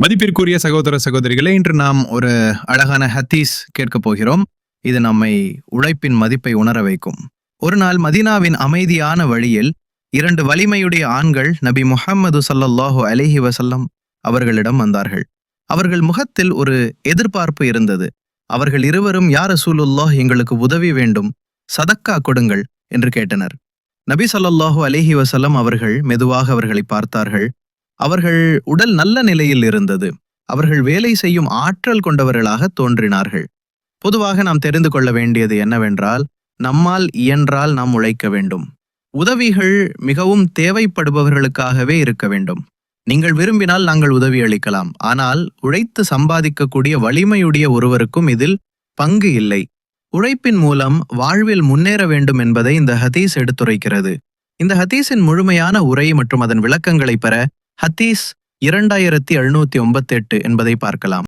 மதிப்பிற்குரிய சகோதர சகோதரிகளே இன்று நாம் ஒரு அழகான ஹத்தீஸ் கேட்கப் போகிறோம். இது நம்மை உழைப்பின் மதிப்பை உணர வைக்கும். ஒரு நாள் மதீனாவின் அமைதியான வழியில் இரண்டு வலிமையுடைய ஆண்கள் நபி முஹம்மது சல்லல்லாஹு அலிஹி வசல்லம் அவர்களிடம் வந்தார்கள். அவர்கள் முகத்தில் ஒரு எதிர்பார்ப்பு இருந்தது. அவர்கள் இருவரும் யார் ரசூலுல்லாஹ் எங்களுக்கு உதவி வேண்டும். சதக்கா கொடுங்கள் என்று கேட்டனர். நபி ஸல்லல்லாஹு அலிஹி வசல்லம் அவர்கள் மெதுவாக அவர்களை பார்த்தார்கள். அவர்கள் உடல் நல்ல நிலையில் இருந்தது. அவர்கள் வேலை செய்யும் ஆற்றல் கொண்டவர்களாக தோன்றினார்கள். பொதுவாக நாம் தெரிந்து கொள்ள வேண்டியது என்னவென்றால் நம்மால் இயன்றால் நாம் உழைக்க வேண்டும். உதவிகள் மிகவும் தேவைப்படுபவர்களுக்காகவே இருக்க வேண்டும். நீங்கள் விரும்பினால் நாங்கள் உதவி அளிக்கலாம். ஆனால் உழைத்து சம்பாதிக்கக்கூடிய வலிமையுடைய ஒருவருக்கும் இதில் பங்கு இல்லை. உழைப்பின் மூலம் வாழ்வில் முன்னேற வேண்டும் என்பதை இந்த ஹதீஸ் எடுத்துரைக்கிறது. இந்த ஹதீஸின் முழுமையான உரை மற்றும் அதன் விளக்கங்களை பெற ஹத்தீஸ் இரண்டாயிரத்தி எழுநூத்தி ஒன்பத்தி எட்டு என்பதை பார்க்கலாம்.